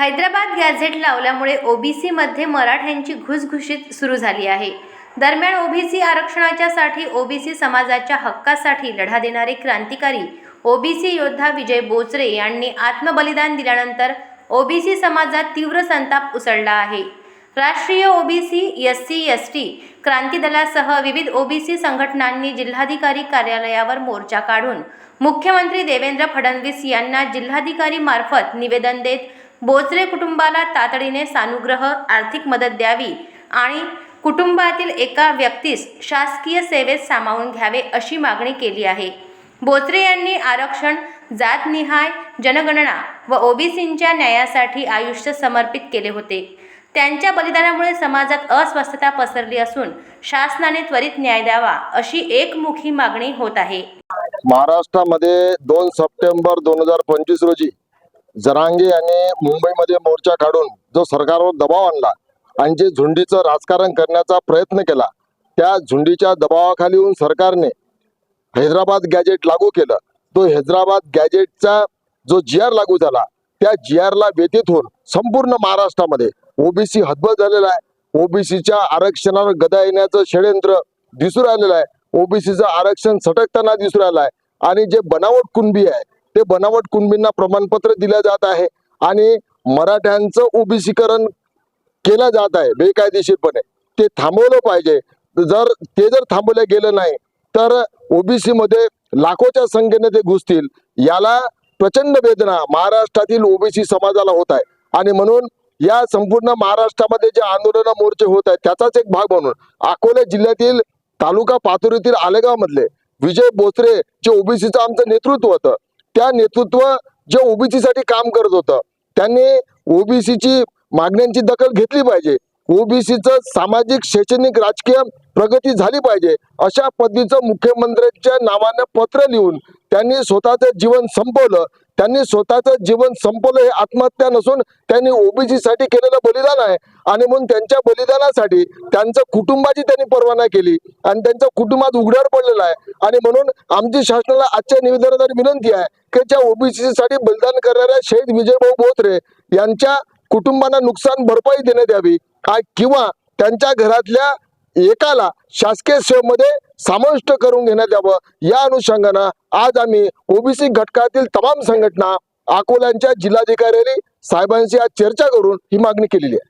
Hyderabad gadget लावल्यामुळे ओबीसीमध्ये मराठ्यांची घुसघुशीत सुरू झाली आहे. दरम्यान ओबीसी आरक्षणाच्यासाठी ओबीसी समाजाच्या हक्कासाठी लढा देणारे क्रांतिकारी ओबीसी योद्धा विजय बोचरे यांनी आत्मबलिदान दिल्यानंतर ओबीसी समाजात तीव्र संताप उसळला आहे. राष्ट्रीय OBC S C S T क्रांती दलासह विविध ओबीसी संघटनांनी जिल्हाधिकारी कार्यालयावर मोर्चा काढून मुख्यमंत्री देवेंद्र फडणवीस यांना जिल्हाधिकारी मार्फत निवेदन देत बोचरे कुटुंबाला तातडीने सानुग्रह आर्थिक मदत द्यावी आणि कुटुंबातील एका व्यक्तीस शासकीय सेवेत सामावून घ्यावे अशी मागणी केली आहे. बोचरे यांनी आरक्षण जातनिहाय जनगणना व ओबीसींच्या न्यायासाठी आयुष्य समर्पित केले होते. त्यांच्या बलिदानामुळे समाजात अस्वस्थता पसरली असून शासनाने त्वरित न्याय द्यावा अशी एकमुखी मागणी होत आहे. महाराष्ट्रामध्ये दोन सप्टेंबर दोन हजार पंचवीस रोजी जरांगे यांनी मुंबईमध्ये मोर्चा काढून जो सरकारवर दबाव आणला आणि जे झुंडीचं राजकारण करण्याचा प्रयत्न केला त्या झुंडीच्या दबावाखाली येऊन सरकारने हैदराबाद गॅजेट लागू केलं. तो हैदराबाद गॅजेटचा जो जी आर लागू झाला त्या जी आरला व्यतीत होऊन संपूर्ण महाराष्ट्रामध्ये ओबीसी हतबल झालेला आहे. ओबीसीच्या आरक्षणावर गदा येण्याचं षडयंत्र दिसून राहिलेलं आहे. ओबीसीचं आरक्षण सटकताना दिसून राहिलं आहे. आणि जे बनावट कुणबी आहे ते बनावट कुणबींना प्रमाणपत्र दिलं जात आहे आणि मराठ्यांचं ओबीसीकरण केलं जात आहे बेकायदेशीरपणे. ते थांबवलं पाहिजे. जर ते जर थांबवलं गेलं नाही तर ओबीसी मध्ये लाखोच्या संख्येने ते घुसतील. याला प्रचंड वेदना महाराष्ट्रातील ओबीसी समाजाला होत आहे. आणि म्हणून या संपूर्ण महाराष्ट्रामध्ये जे आंदोलन मोर्चे होत आहेत त्याचाच एक भाग म्हणून अकोला जिल्ह्यातील तालुका पातुरीतील आलेगाव मधले विजय बोसरे जे ओबीसीचं आमचं नेतृत्व होतं. त्या नेतृत्व जे ओबीसी साठी काम करत होतं त्यांनी ओबीसीची मागण्यांची दखल घेतली पाहिजे. ओबीसीचं सामाजिक शैक्षणिक राजकीय प्रगती झाली पाहिजे अशा पद्धतीचं मुख्यमंत्र्यांच्या नावानं पत्र लिहून त्यांनी स्वतःचं जीवन संपवलं. त्यांनी स्वतःचं जीवन संपवलं हे आत्महत्या नसून त्यांनी ओबीसी साठी केलेलं बलिदान आहे. आणि म्हणून त्यांच्या बलिदानासाठी त्यांचं कुटुंबाची त्यांनी परवाना केली. आणि त्यांच्या कुटुंबात उघड्यावर पडलेलं आहे. आणि म्हणून आमची शासनाला आजच्या निवेदनाद्वारे विनंती आहे की ज्या ओबीसी साठी बलिदान करणाऱ्या शहीद विजयभाऊ बोत्रे यांच्या कुटुंबांना नुकसान भरपाई देण्यात यावी. किंवा त्यांच्या घरातल्या एकाला शासकीय सेवेमध्ये समाविष्ट करून घेण्यात यावं. या अनुषंगानं आज आम्ही ओबीसी घटकातील तमाम संघटना अकोल्यांच्या जिल्हाधिकाऱ्यांनी साहेबांशी आज चर्चा करून ही मागणी केलेली आहे.